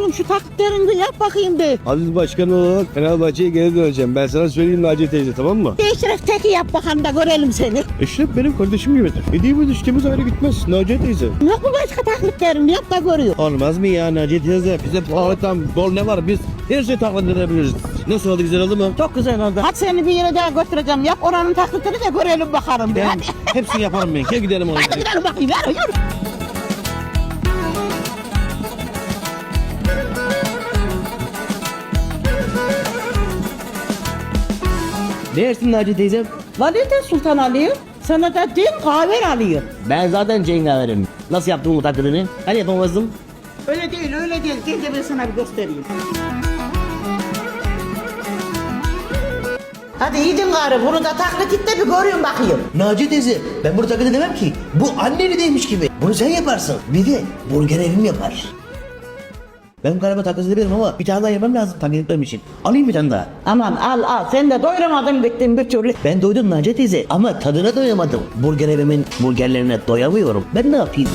oğlum şu taklitlerini de yap bakayım bir. Aziz Başkan olarak Fenerbahçe'ye geri döneceğim. Ben sana söyleyeyim Naciye teyze tamam mı? Eşref teki yap bakalım da görelim seni. Eşref benim kardeşim gibidir. Hediyemiz ilişkimiz ayrı gitmez Naciye teyze. Yok mu başka taklitlerini yap da görüyor. Olmaz mı ya Naciye teyze? Bize pahalıdan bol ne var biz her şeyi taklit edebiliriz. Nasıl oldu güzel oldu mu? Çok güzel oldu. Hadi seni bir yere daha götüreceğim. Yap oranın taklitini de görelim bakalım. bir. Ben Hadi. hepsini yaparım ben. Gel gidelim oraya. Hadi gidelim bakayım. Yürü yürü. Ne yersin Naciye teyzem? Valide Sultan alıyor. Sana da din kahve alıyor. Ben zaten cengaverim. Nasıl yaptın bu taklidini? Hani yapamazdım? Öyle değil öyle değil. Gel de ben sana bir göstereyim. Hadi yedin gari bunu da taklit et de bir görüyorum bakayım. Naci teyze ben bunu taklit edemem ki. Bu anneni değilmiş gibi. Bunu sen yaparsın. Bir de burger evim yapar. Ben galiba taklit edebilirim ama bir tane daha yapmam lazım etmem için. Alayım bir tane daha. Aman al al sen de doyuramadın bittin bir türlü. Ben doydum Naci teyze ama tadına doyamadım. Burger evimin burgerlerine doyamıyorum. Ben ne yapayım?